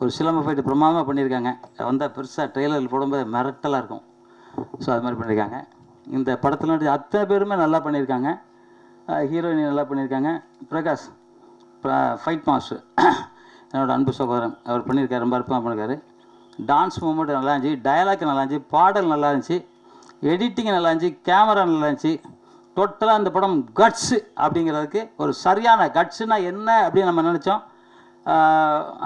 ஒரு சிலம்பம் ஃபைட்டு பிரமாதமாக பண்ணியிருக்காங்க. வந்தால் பெருசாக ட்ரெய்லரில் போடும்போது மிரட்டலாக இருக்கும். ஸோ அது மாதிரி பண்ணியிருக்காங்க. இந்த படத்தில் நடிச்ச அத்தனை பேருமே நல்லா பண்ணியிருக்காங்க. ஹீரோயின் நல்லா பண்ணியிருக்காங்க. பிரகாஷ் ஃபைட் மாஸ்டர் என்னோட அன்பு சகோதரன். அவர் பண்ணியிருக்காரு ரொம்ப அற்புதமாக பண்ணியிருக்காரு. டான்ஸ் மூமெண்ட் நல்லா இருந்துச்சு. டயலாக் நல்லா இருந்துச்சு. பாடல் நல்லா இருந்துச்சு. எடிட்டிங் நல்லா இருந்துச்சு. கேமரா நல்லா இருந்துச்சு. டோட்டலாக அந்த படம் கட்ஸு அப்படிங்கிறதுக்கு ஒரு சரியான கட்ஸுனால் என்ன அப்படின்னு நம்ம நினச்சோம்.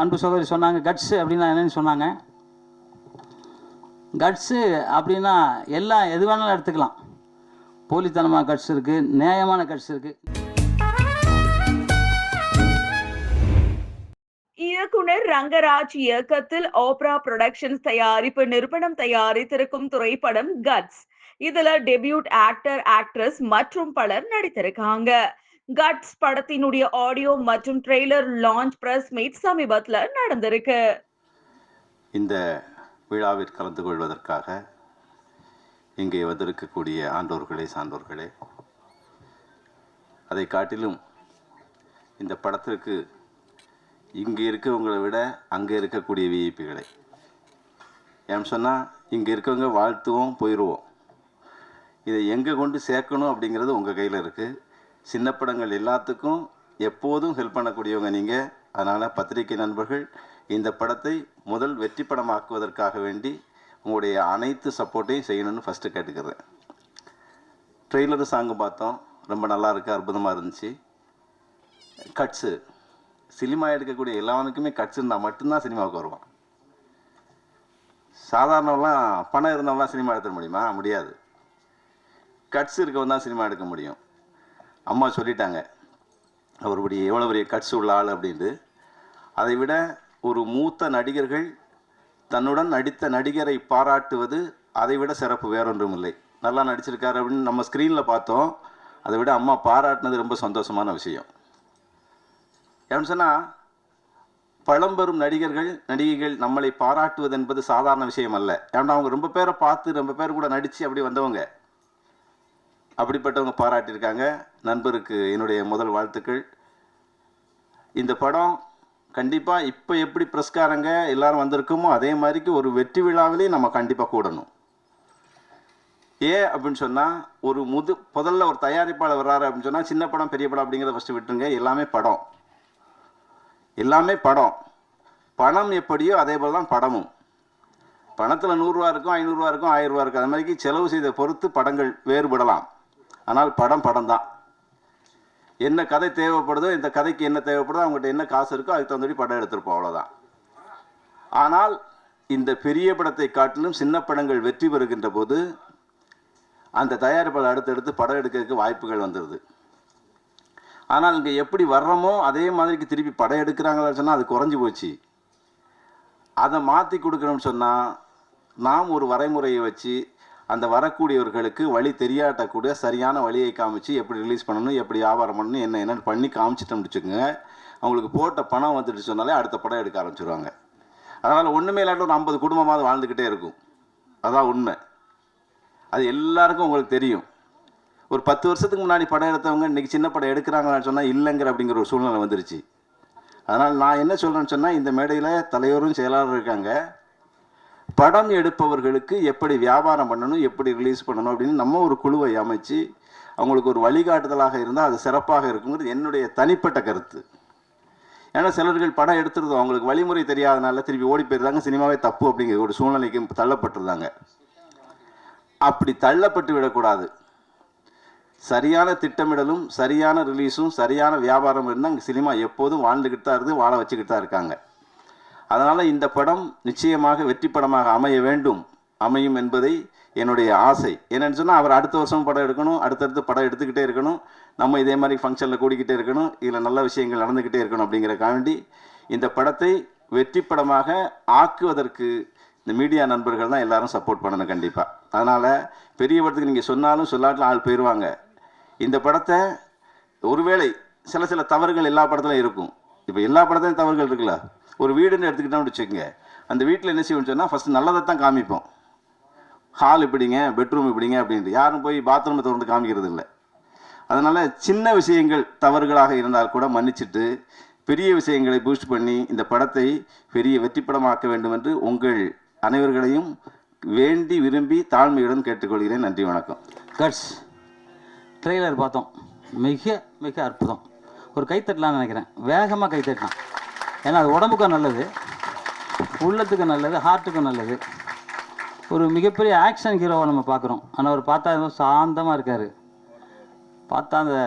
அன்பு சகோதரி சொன்னாங்க கட்ஸு அப்படின்னா என்னன்னு சொன்னாங்க. கட்ஸு அப்படின்னா எல்லாம் எது வேணாலும் எடுத்துக்கலாம். போலித்தனமாக கட்ஸ் இருக்குது நியாயமான கட்ஸ் இருக்குது இயக்குனர் ரங்கராஜ் இயக்கத்தில் ஓப்ரா புரொடக்ஷன்ஸ் தயாரிப்பு நிறுவனம் தயாரித்திருக்கும் திரைப்படம் கட்ஸ் இதுல டெபியூட் ஆக்டர் ஆக்ட்ரஸ் மற்றும் பலர் நடித்திருக்காங்க. கட்ஸ் படத்தினுடைய ஆடியோ மற்றும் ட்ரெய்லர் லான்ச் பிரஸ் மீட் சமீபத்தில் நடந்திருக்கு. இந்த விழாவில் கலந்து கொள்வதற்காக இங்கே வந்திருக்கக்கூடிய ஆண்டோர்களே சான்றோர்களே அதை காட்டிலும் இந்த படத்திற்கு இங்கே இருக்கவங்களை விட அங்கே இருக்கக்கூடிய விஐபிகளை ஏன் சொன்னால் இங்கே இருக்கவங்க வாழ்த்துவோம் போயிடுவோம் இதை எங்கே கொண்டு சேர்க்கணும் அப்படிங்கிறது உங்கள் கையில் இருக்குது சின்ன படங்கள் எல்லாத்துக்கும் எப்போதும் ஹெல்ப் பண்ணக்கூடியவங்க நீங்கள் அதனால் பத்திரிகை நண்பர்கள் இந்த படத்தை முதல் வெற்றி படமாக்குவதற்காக வேண்டி உங்களுடைய அனைத்து சப்போர்ட்டையும் செய்யணும்னு ஃபஸ்ட்டு கேட்டுக்கிறேன். ட்ரெய்லரு சாங்கு பார்த்தோம். ரொம்ப நல்லா இருக்குது அற்புதமாக இருந்துச்சு. கட்ஸு சினிமா எடுக்கக்கூடிய எல்லாருக்குமே கட்ஸ் இருந்தால் மட்டும்தான் சினிமாவுக்கு வருவான். சாதாரணவெல்லாம் பணம் இருந்தவங்களாம் சினிமா எடுத்துட முடியுமா? முடியாது. கட்ஸ் இருக்கவன் தான் சினிமா எடுக்க முடியும். அம்மா சொல்லிட்டாங்க. அவருடைய எவ்வளோ பெரிய கட்ஸ் உள்ள ஆள் அப்படின்ட்டு. அதை விட ஒரு மூத்த நடிகர்கள் தன்னுடன் நடித்த நடிகரை பாராட்டுவது அதை விட சிறப்பு வேறொன்றும் இல்லை நல்லா நடிச்சிருக்காரு அப்படின்னு நம்ம ஸ்க்ரீனில் பார்த்தோம். அதை விட அம்மா பாராட்டினது ரொம்ப சந்தோஷமான விஷயம். ஏன்னு சொன்னால் பழம்பெரும் நடிகர்கள் நடிகைகள் நம்மளை பாராட்டுவது என்பது சாதாரண விஷயம் அல்ல. ஏன்னா அவங்க ரொம்ப பேரை பார்த்து ரொம்ப பேர் கூட நடித்து அப்படி வந்தவங்க. அப்படிப்பட்டவங்க பாராட்டியிருக்காங்க. நண்பருக்கு என்னுடைய முதல் வாழ்த்துக்கள். இந்த படம் கண்டிப்பாக இப்போ எப்படி பிரஸ்காரங்க எல்லாரும் வந்திருக்கோமோ அதே மாதிரிக்கு ஒரு வெற்றி விழாவிலே நம்ம கண்டிப்பாக கூடணும். ஏன் அப்படின்னு சொன்னால் ஒரு முது முதல்ல ஒரு தயாரிப்பாளர் வர்றாரு அப்படின்னு சொன்னால் சின்ன படம் பெரிய படம் அப்படிங்கிறத ஃபஸ்ட்டு விட்டுருங்க. எல்லாமே படம். எல்லாமே படம். பணம் எப்படியோ அதே போல் தான் படமும். பணத்தில் நூறுரூவா இருக்கும் ஐநூறுரூவா இருக்கும் ஆயிரம் ரூபா இருக்கும். அது மாதிரி செலவு செய்த பொறுத்து படங்கள் வேறுபடலாம். ஆனால் படம் படம் தான் என்ன கதை தேவைப்படுதோ இந்த கதைக்கு என்ன தேவைப்படுதோ அவங்ககிட்ட என்ன காசு இருக்கோ அதுக்கு தகுந்தபடி படம் எடுத்திருப்போம் அவ்வளோதான் ஆனால் இந்த பெரிய படத்தை காட்டிலும் சின்ன படங்கள் வெற்றி பெறுகின்ற போது அந்த தயாரிப்பாளர் அடுத்தடுத்து படம் எடுக்கிறதுக்கு வாய்ப்புகள் வந்துடுது ஆனால் இங்கே எப்படி வர்றோமோ அதே மாதிரிக்கு திருப்பி படம் எடுக்கிறாங்களா சொன்னால் அது குறைஞ்சி போச்சு. அதை மாற்றி கொடுக்கணும்னு சொன்னால் நாம் ஒரு வரைமுறையை வச்சு அந்த வரக்கூடியவர்களுக்கு வழி தெரியாட்டக்கூடிய சரியான வழியை காமிச்சு எப்படி ரிலீஸ் பண்ணணும் எப்படி வியாபாரம் பண்ணணும் என்ன என்னென்னு பண்ணி காமிச்சிட்டோம்னு வச்சுக்கோங்க அவங்களுக்கு போட்ட பணம் வந்துட்டு சொன்னாலே அடுத்த படம் எடுக்க ஆரம்பிச்சிருவாங்க. அதனால் ஒன்றுமே இல்லாட்ட ஒரு ஐம்பது குடும்பமாவது வாழ்ந்துக்கிட்டே இருக்கும். அதான் உண்மை. அது எல்லாருக்கும் உங்களுக்கு தெரியும். ஒரு பத்து வருஷத்துக்கு முன்னாடி படம் எடுத்தவங்க இன்றைக்கி சின்ன படம் எடுக்கிறாங்களான்னு சொன்னால் இல்லைங்கிற அப்படிங்கிற ஒரு சூழ்நிலை வந்துருச்சு. அதனால் நான் என்ன சொல்கிறேன்னு சொன்னால் இந்த மேடையில் தலைவரும் செயலாளரும் இருக்காங்க. படம் எடுப்பவர்களுக்கு எப்படி வியாபாரம் பண்ணணும் எப்படி ரிலீஸ் பண்ணணும் அப்படின்னு நம்ம ஒரு குழுவை அமைச்சு அவங்களுக்கு ஒரு வழிகாட்டுதலாக இருந்தால் அது சிறப்பாக இருக்குங்கிறது என்னுடைய தனிப்பட்ட கருத்து. ஏன்னா சிலர்கள் படம் எடுத்துருந்தோம் அவங்களுக்கு வழிமுறை தெரியாதனால திருப்பி ஓடி போயிருந்தாங்க சினிமாவே தப்பு அப்படிங்கிற ஒரு சூழ்நிலைக்கு தள்ளப்பட்டிருந்தாங்க. அப்படி தள்ளப்பட்டு விடக்கூடாது. சரியான திட்டமிடலும் சரியான ரிலீஸும் சரியான வியாபாரம் இருந்தால் இங்கே சினிமா எப்போதும் வாழ்ந்துக்கிட்டு தான் இருக்குது வாழ வச்சுக்கிட்டு தான் இருக்காங்க. அதனால் இந்த படம் நிச்சயமாக வெற்றி படமாக அமைய வேண்டும். அமையும் என்பதை என்னுடைய ஆசை. என்னென்னு சொன்னால் அவர் அடுத்த வருஷம் படம் எடுக்கணும் அடுத்தடுத்து படம் எடுத்துக்கிட்டே இருக்கணும். நம்ம இதே மாதிரி ஃபங்க்ஷனில் கூடிக்கிட்டே இருக்கணும் இதில் நல்ல விஷயங்கள் நடந்துக்கிட்டே இருக்கணும் அப்படிங்கிறக்காண்டி இந்த படத்தை வெற்றி படமாக ஆக்குவதற்கு இந்த மீடியா நண்பர்கள் தான் எல்லாரும் சப்போர்ட் பண்ணணும் கண்டிப்பாக அதனால் பெரிய படத்துக்கு நீங்கள் சொன்னாலும் சொல்லாட்டில் ஆள் போயிடுவாங்க இந்த படத்தை ஒருவேளை சில சில தவறுகள் எல்லா படத்துலையும் இருக்கும். இப்போ எல்லா படத்துலையும் தவறுகள் இருக்குல்ல? ஒரு வீடுன்னு எடுத்துக்கிட்டோம்னு வச்சுக்கோங்க. அந்த வீட்டில் என்ன செய்வோம்னு சொன்னால் ஃபஸ்ட்டு நல்லதை தான் காமிப்போம். ஹால் இப்படிங்க பெட்ரூம் இப்படிங்க அப்படின்ட்டு. யாரும் போய் பாத்ரூமை திறந்து காமிக்கிறது இல்லை. அதனால் சின்ன விஷயங்கள் தவறுகளாக இருந்தால் கூட மன்னிச்சிட்டு பெரிய விஷயங்களை பூஸ்ட் பண்ணி இந்த படத்தை பெரிய வெற்றி படமாக்க வேண்டும் என்று உங்கள் அனைவர்களையும் வேண்டி விரும்பி தாழ்மையுடன் கேட்டுக்கொள்கிறேன். நன்றி வணக்கம். கட்ஸ் ட்ரெய்லர் பார்த்தோம். மிக மிக அற்புதம். ஒரு கைத்தட்டலாம்னு நினைக்கிறேன். வேகமாக கைத்தட்டலாம். ஏன்னா அது உடம்புக்கும் நல்லது. உள்ளத்துக்கும் நல்லது ஹார்ட்டுக்கும் நல்லது. ஒரு மிகப்பெரிய ஆக்ஷன் ஹீரோவை நம்ம பார்க்குறோம். ஆனால் அவர் பார்த்தா எதுவும் சாந்தமாக இருக்கார். பார்த்தா அந்த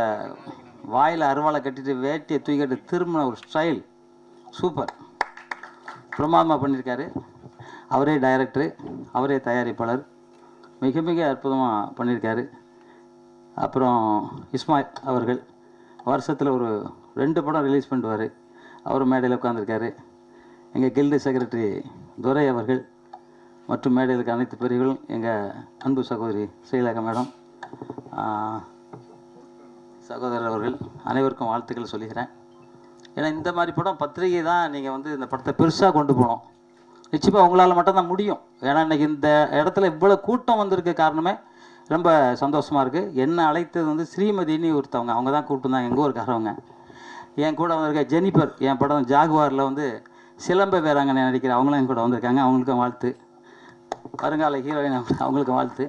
வாயில் அருவாளை கட்டிட்டு வேட்டியை தூக்கிட்டு திரும்பின ஒரு ஸ்டைல் சூப்பர் பிரமாதமாக பண்ணியிருக்காரு அவரே டைரக்டரு அவரே தயாரிப்பாளர். மிக மிக அற்புதமாக பண்ணியிருக்காரு அப்புறம் இஸ்மாயில் அவர்கள். வருஷத்தில் ஒரு ரெண்டு படம் ரிலீஸ் பண்ணுவார். அவர் மேடையில் உட்காந்துருக்காரு எங்கள் கில்டு செக்ரட்டரி துரை அவர்கள் மற்றும் மேடையில் இருக்க அனைத்து பிரிவுகளும் எங்கள் அன்பு சகோதரி ஸ்ரீலேகா மேடம் சகோதரர் அவர்கள் அனைவருக்கும் வாழ்த்துக்கள் சொல்லிக்கிறேன். ஏன்னா இந்த மாதிரி படம் பத்திரிகை தான் நீங்கள் வந்து இந்த படத்தை பெருசாக கொண்டு போகணும். நிச்சயமாக உங்களால் மட்டும்தான் முடியும். ஏன்னா இன்னைக்கு இந்த இடத்துல இவ்வளோ கூட்டம் வந்திருக்க காரணமே ரொம்ப சந்தோஷமாக இருக்குது என்னை அழைத்தது வந்து ஸ்ரீமதினி ஒருத்தவங்க அவங்க தான் கூப்பிட்டு தான் எங்கள் ஊருக்காரவங்க. என் கூட வந்திருக்க ஜெனிஃபர் என் படம் ஜாகுவாரில் வந்து சிலம்ப வேறாங்கன்னு நடிக்கிற அவங்களும் என் கூட வந்திருக்காங்க. அவங்களுக்கும் வாழ்த்து. வருங்கால ஹீரோயின் அவங்களுக்கும் வாழ்த்து.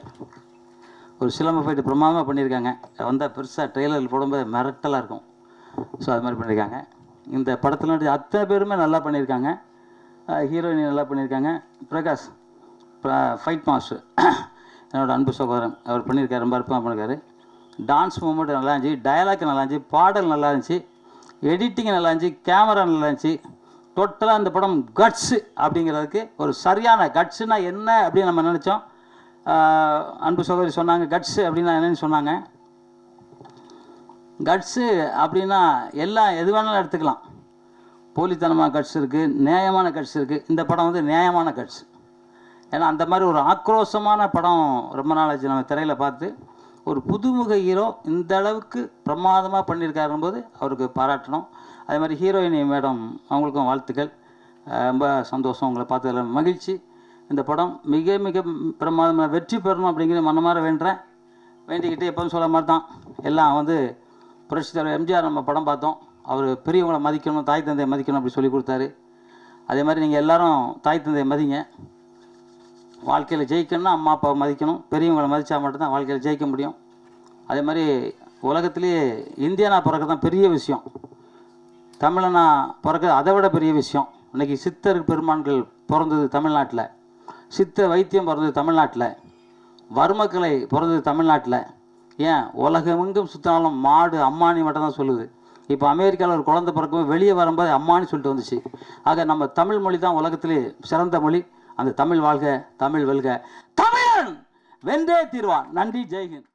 ஒரு சிலம்ப போயிட்டு பிரமாதமாக பண்ணியிருக்காங்க. வந்தால் பெருசாக ட்ரெய்லரில் போடும்போது மிரட்டலாக இருக்கும். ஸோ அது மாதிரி பண்ணியிருக்காங்க. இந்த படத்தில் நடிச்ச அத்தனை பேருமே நல்லா பண்ணியிருக்காங்க. ஹீரோயின் நல்லா பண்ணியிருக்காங்க. பிரகாஷ் ஃபைட் மாஸ்டர் என்னோட அன்பு சகோதரன். அவர் பண்ணியிருக்காரு. ரொம்ப அற்புதமாக பண்ணியிருக்காரு. டான்ஸ் மூமெண்ட் நல்லா இருந்துச்சு. டயலாக் நல்லா இருந்துச்சு. பாடல் நல்லா இருந்துச்சு. எடிட்டிங் நல்லா இருந்துச்சு கேமரா நல்லா இருந்துச்சு. டோட்டலாக அந்த படம் கட்ஸு அப்படிங்கிறதுக்கு ஒரு சரியான கட்ஸுனா என்ன அப்படின்னு நம்ம நினச்சோம். அன்பு சகோதரி சொன்னாங்க கட்ஸு அப்படின்னா என்னன்னு சொன்னாங்க. கட்ஸு அப்படின்னா எல்லாம் எது வேணாலும் எடுத்துக்கலாம். போலித்தனமான கட்ஸ் இருக்குது நியாயமான கட்ஸ் இருக்குது இந்த படம் வந்து நியாயமான கட்ஸ் ஏன்னா அந்த மாதிரி ஒரு ஆக்ரோஷமான படம் ரொம்ப நாள் ஆச்சு நம்ம திரையில் பார்த்து. ஒரு புதுமுக ஹீரோ இந்த அளவுக்கு பிரமாதமாக பண்ணியிருக்காருன்னு போது அவருக்கு பாராட்டணும். அதே மாதிரி ஹீரோயினி மேடம் அவங்களுக்கும் வாழ்த்துக்கள். ரொம்ப சந்தோஷம் உங்களை பார்த்ததில். மகிழ்ச்சி. இந்த படம் மிக மிக பிரமாதமாக வெற்றி பெறணும் அப்படிங்கிற மனமாற வேண்டுறேன். வேண்டிக்கிட்டு எப்போதும் சொல்ல மாதிரி தான் எல்லாம் வந்து புரட்சி தலைவர் எம்ஜிஆர் நம்ம படம் பார்த்தோம். அவர் பெரியவங்களை மதிக்கணும் தாய் தந்தையை மதிக்கணும் அப்படி சொல்லி கொடுத்தாரு. அதே மாதிரி நீங்கள் எல்லாரும் தாய் தந்தையை மதிங்க. வாழ்க்கையில் ஜெயிக்கணும்னா அம்மா அப்பாவை மதிக்கணும். பெரியவங்களை மதித்தா மட்டும்தான் வாழ்க்கையில் ஜெயிக்க முடியும். அதே மாதிரி உலகத்திலேயே இந்தியனா பிறக்க தான் பெரிய விஷயம். தமிழனா பிறக்க அதை விட பெரிய விஷயம். இன்றைக்கி சித்தர் பெருமான்கள் பிறந்தது தமிழ்நாட்டில். சித்த வைத்தியம் பிறந்தது தமிழ்நாட்டில். வர்மக்கலை பிறந்தது தமிழ்நாட்டில். ஏன்? உலகமெங்கும் சுற்றினாலும் மாடு அம்மானி மட்டும் தான் சொல்லுது. இப்போ அமெரிக்காவில் ஒரு குழந்தை பிறக்கும் வெளியே வரும்போது அம்மானி சொல்லிட்டு வந்துச்சு. ஆக நம்ம தமிழ் மொழி தான் உலகத்திலே சிறந்த மொழி. அந்த தமிழ் வாழ்க தமிழ் வெல்க. தமிழன் வென்றே தீர்வான். நன்றி ஜெய்ஹிந்த்.